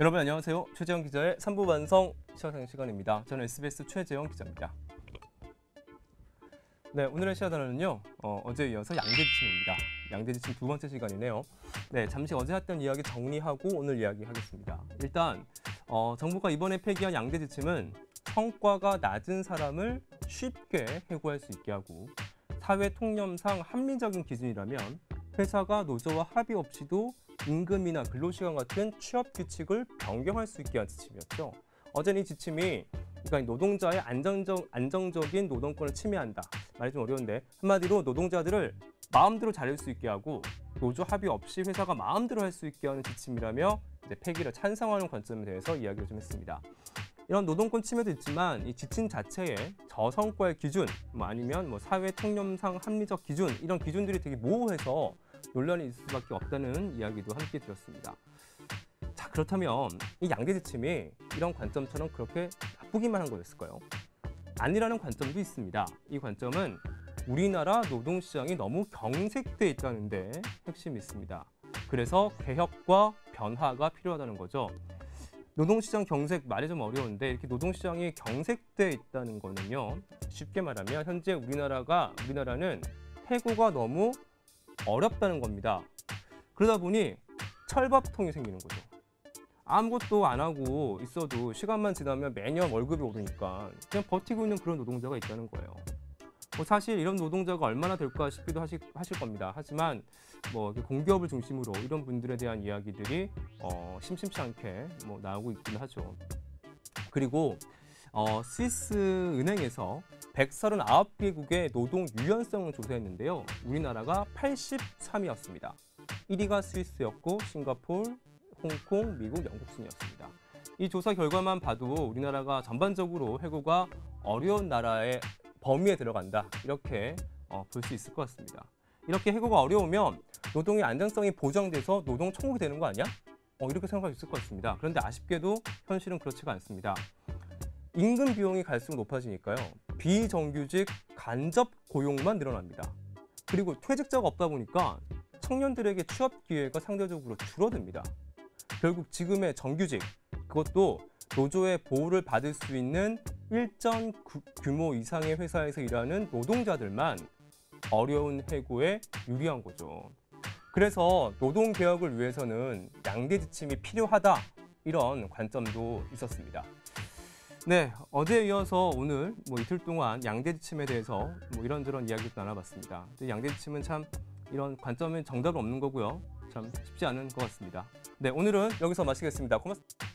여러분 안녕하세요. 최재형 기자의 3부 완성 시사상 시간입니다. 저는 SBS 최재형 기자입니다. 네, 오늘의 시사 단어는요. 어, 어제에 이어서 양대지침입니다. 양대지침 두 번째 시간이네요. 네, 잠시 어제 했던 이야기 정리하고 오늘 이야기하겠습니다. 일단 어, 정부가 이번에 폐기한 양대지침은 성과가 낮은 사람을 쉽게 해고할 수 있게 하고 사회 통념상 합리적인 기준이라면 회사가 노조와 합의 없이도 임금이나 근로시간 같은 취업 규칙을 변경할 수 있게 한 지침이었죠. 어제는 이 지침이 그러니까 노동자의 안정적, 안정적인 노동권을 침해한다. 말이 좀 어려운데 한마디로 노동자들을 마음대로 자를 수 있게 하고 노조 합의 없이 회사가 마음대로 할 수 있게 하는 지침이라며 이제 폐기를 찬성하는 관점에 대해서 이야기를 좀 했습니다. 이런 노동권 침해도 있지만 이 지침 자체에 저성과의 기준, 뭐 아니면 뭐 사회 통념상 합리적 기준 이런 기준들이 되게 모호해서 논란이 있을 수밖에 없다는 이야기도 함께 들었습니다. 자 그렇다면 이 양대 지침이 이런 관점처럼 그렇게 나쁘기만 한 거였을까요? 아니라는 관점도 있습니다. 이 관점은 우리나라 노동시장이 너무 경색돼 있다는 데 핵심이 있습니다. 그래서 개혁과 변화가 필요하다는 거죠. 노동시장 경색 말이 좀 어려운데 이렇게 노동시장이 경색돼 있다는 거는요. 쉽게 말하면 현재 우리나라가 우리나라는 해고가 너무 어렵다는 겁니다. 그러다 보니 철밥통이 생기는 거죠. 아무것도 안 하고 있어도 시간만 지나면 매년 월급이 오르니까 그냥 버티고 있는 그런 노동자가 있다는 거예요. 뭐 사실 이런 노동자가 얼마나 될까 싶기도 하실, 하실 겁니다. 하지만 뭐 공기업을 중심으로 이런 분들에 대한 이야기들이 어, 심심치 않게 뭐 나오고 있긴 하죠. 그리고 어, 스위스 은행에서 139개국의 노동 유연성을 조사했는데요. 우리나라가 83위였습니다. 1위가 스위스였고 싱가폴, 홍콩, 미국, 영국 순이었습니다. 이 조사 결과만 봐도 우리나라가 전반적으로 해고가 어려운 나라의 범위에 들어간다. 이렇게 어, 볼 수 있을 것 같습니다. 이렇게 해고가 어려우면 노동의 안정성이 보장돼서 노동 천국이 되는 거 아니야? 어, 이렇게 생각할 수 있을 것 같습니다. 그런데 아쉽게도 현실은 그렇지가 않습니다. 임금 비용이 갈수록 높아지니까요. 비정규직 간접 고용만 늘어납니다. 그리고 퇴직자가 없다 보니까 청년들에게 취업 기회가 상대적으로 줄어듭니다. 결국 지금의 정규직 그것도 노조의 보호를 받을 수 있는 일정 구- 규모 이상의 회사에서 일하는 노동자들만 어려운 해고에 유리한 거죠. 그래서 노동 개혁을 위해서는 양대 지침이 필요하다 이런 관점도 있었습니다. 네, 어제에 이어서 오늘 뭐 이틀 동안 양대 지침에 대해서 뭐 이런저런 이야기도 나눠봤습니다. 근데 양대 지침은 참 이런 관점은 정답은 없는 거고요. 참 쉽지 않은 것 같습니다. 네, 오늘은 여기서 마치겠습니다. 고맙습니다.